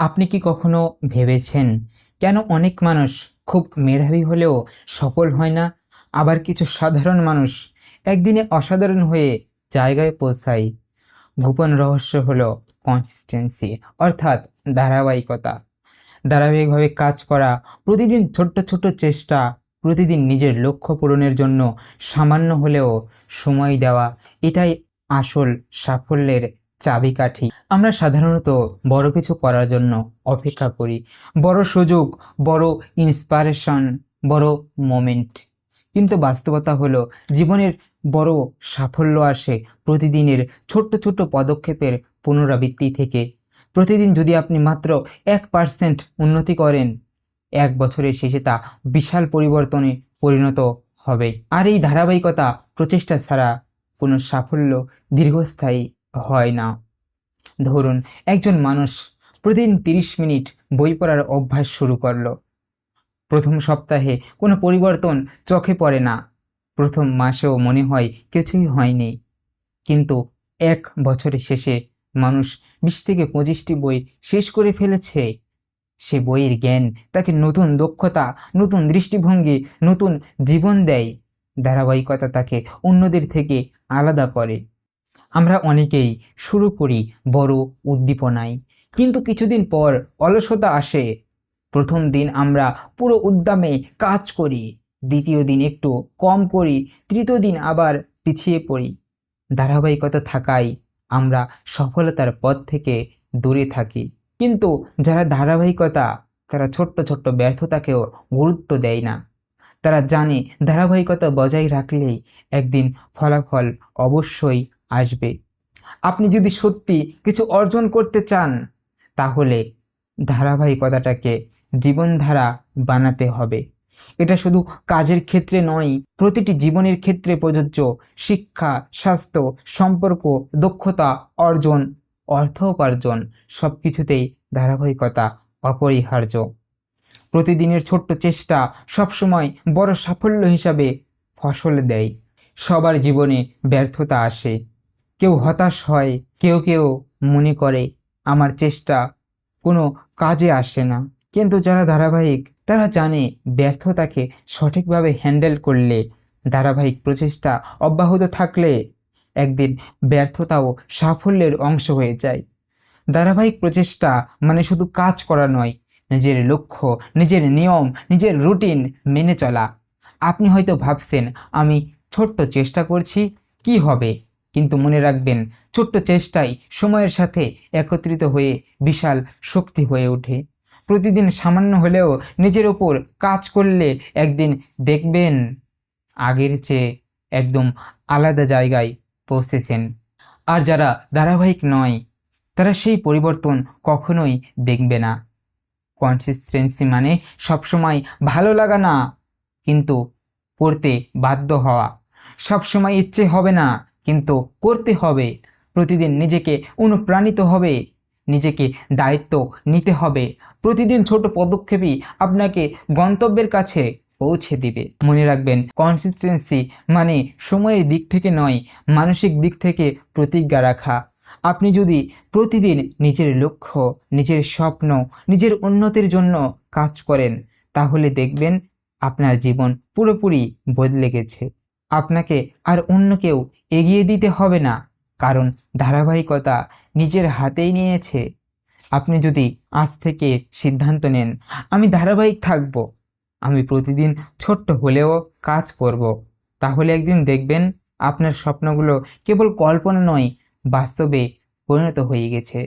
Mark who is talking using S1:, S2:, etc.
S1: আপনি কি কখনো ভেবেছেন, কেন অনেক মানুষ খুব মেধাবী হলেও সফল হয় না? আবার কিছু সাধারণ মানুষ একদিনে অসাধারণ হয়ে জায়গায় পৌঁছায়। গোপন রহস্য হলো কনসিস্টেন্সি অর্থাৎ ধারাবাহিকতা। ধারাবাহিকভাবে কাজ করা, প্রতিদিন ছোট্ট ছোট্ট চেষ্টা, প্রতিদিন নিজের লক্ষ্য পূরণের জন্য সামান্য হলেও সময় দেওয়া, এটাই আসল সাফল্যের চাবিকাঠি। আমরা সাধারণত বড় কিছু করার জন্য অপেক্ষা করি। বড় সুযোগ, বড় ইন্সপায়ারেশন বড় মোমেন্ট কিন্তু বাস্তবতা হলো, জীবনের বড় সাফল্য আসে প্রতিদিনের ছোট্ট ছোট্ট পদক্ষেপের পুনরাবৃত্তি থেকে। প্রতিদিন যদি আপনি মাত্র এক পার্সেন্ট উন্নতি করেন, এক বছরের শেষে তা বিশাল পরিবর্তনে পরিণত হবে। আর এই ধারাবাহিকতা প্রচেষ্টা ছাড়া কোনো সাফল্য দীর্ঘস্থায়ী হয় না। ধরুন, একজন মানুষ প্রতিদিন তিরিশ মিনিট বই পড়ার অভ্যাস শুরু করল। প্রথম সপ্তাহে কোনো পরিবর্তন চোখে পড়ে না। প্রথম মাসেও মনে হয় কিছুই হয়নি। কিন্তু এক বছরের শেষে মানুষ বিশ থেকে পঁচিশটি বই শেষ করে ফেলেছে। সে বইয়ের জ্ঞান তাকে নতুন দক্ষতা, নতুন দৃষ্টিভঙ্গি, নতুন জীবন দেয়। ধারাবাহিকতা তাকে অন্যদের থেকে আলাদা করে। আমরা অনেকেই শুরু করি বড় উদ্দীপনায়। কিন্তু কিছুদিন পর অলসতা আসে। প্রথম দিন আমরা পুরো উদ্যমে কাজ করি, দ্বিতীয় দিন একটু কম করি, তৃতীয় দিন আবার পিছিয়ে পড়ি। ধারাবাহিকতা থাকায় আমরা সফলতার পথ থেকে দূরে থাকি। কিন্তু যারা ধারাবাহিকতা, তারা ছোট্ট ছোট্ট ব্যর্থতাকেও গুরুত্ব দেয় না। তারা জানে ধারাবাহিকতা বজায় রাখলেই একদিন ফলাফল অবশ্যই আসবে। আপনি যদি সত্যি কিছু অর্জন করতে চান, তাহলে ধারাবাহিকতাটাকে জীবনধারা বানাতে হবে। এটা শুধু কাজের ক্ষেত্রে নয়, প্রতিটি জীবনের ক্ষেত্রে প্রযোজ্য শিক্ষা, স্বাস্থ্য, সম্পর্ক, দক্ষতা, অর্জন, অর্থ উপার্জন সব কিছুতেই ধারাবাহিকতা অপরিহার্য। প্রতিদিনের ছোট্ট চেষ্টা সবসময় বড় সাফল্য হিসাবে ফসল দেয়। সবার জীবনে ব্যর্থতা আসে। কেউ হতাশ হয়, কেউ কেউ মনে করে, আমার চেষ্টা কোনো কাজে আসে না। কিন্তু যারা ধারাবাহিক, তারা জানে ব্যর্থতাকে সঠিকভাবে হ্যান্ডেল করলে ধারাবাহিক প্রচেষ্টা অব্যাহত থাকলে একদিন ব্যর্থতাও সাফল্যের অংশ হয়ে যায়। ধারাবাহিক প্রচেষ্টা মানে শুধু কাজ করা নয়, নিজের লক্ষ্য, নিজের নিয়ম, নিজের রুটিন মেনে চলা। আপনি হয়তো ভাবছেন, আমি ছোট্ট চেষ্টা করছি, কি হবে? কিন্তু মনে রাখবেন, ছোট্ট চেষ্টাই সময়ের সাথে একত্রিত হয়ে বিশাল শক্তি হয়ে ওঠে। প্রতিদিন সামান্য হলেও নিজের ওপর কাজ করলে একদিন দেখবেন আগের চেয়ে একদম আলাদা জায়গায় পৌঁছেছেন। আর যারা ধারাবাহিক নয়, তারা সেই পরিবর্তন কখনোই দেখবে না। কনসিস্টেন্সি মানে সবসময় ভালো লাগা না, কিন্তু করতে বাধ্য হওয়া। সবসময় ইচ্ছে হবে না কিন্তু করতে হবে। প্রতিদিন নিজেকে অনুপ্রাণিত হবে। নিজেকে দায়িত্ব নিতে হবে। প্রতিদিন ছোট পদক্ষেপই আপনাকে গন্তব্যের কাছে পৌঁছে দিবে। মনে রাখবেন কনসিস্টেন্সি মানে সময়ের দিক থেকে নয়, মানসিক দিক থেকে প্রতিজ্ঞা রাখা। আপনি যদি প্রতিদিন নিজের লক্ষ্য, নিজের স্বপ্ন, নিজের উন্নতির জন্য কাজ করেন, তাহলে দেখবেন আপনার জীবন পুরোপুরি বদলে গেছে। আপনাকে আর অন্য কেউ এগিয়ে দিতে হবে না, কারণ ধারাবাহিকতা নিজের হাতেই নিয়েছে। আপনি যদি আজ থেকে সিদ্ধান্ত নেন, আমি ধারাবাহিক থাকব। আমি প্রতিদিন ছোট্ট হলেও কাজ করব। তাহলে একদিন দেখবেন আপনার স্বপ্নগুলো কেবল কল্পনা নয়, বাস্তবে পরিণত হয়ে গেছে।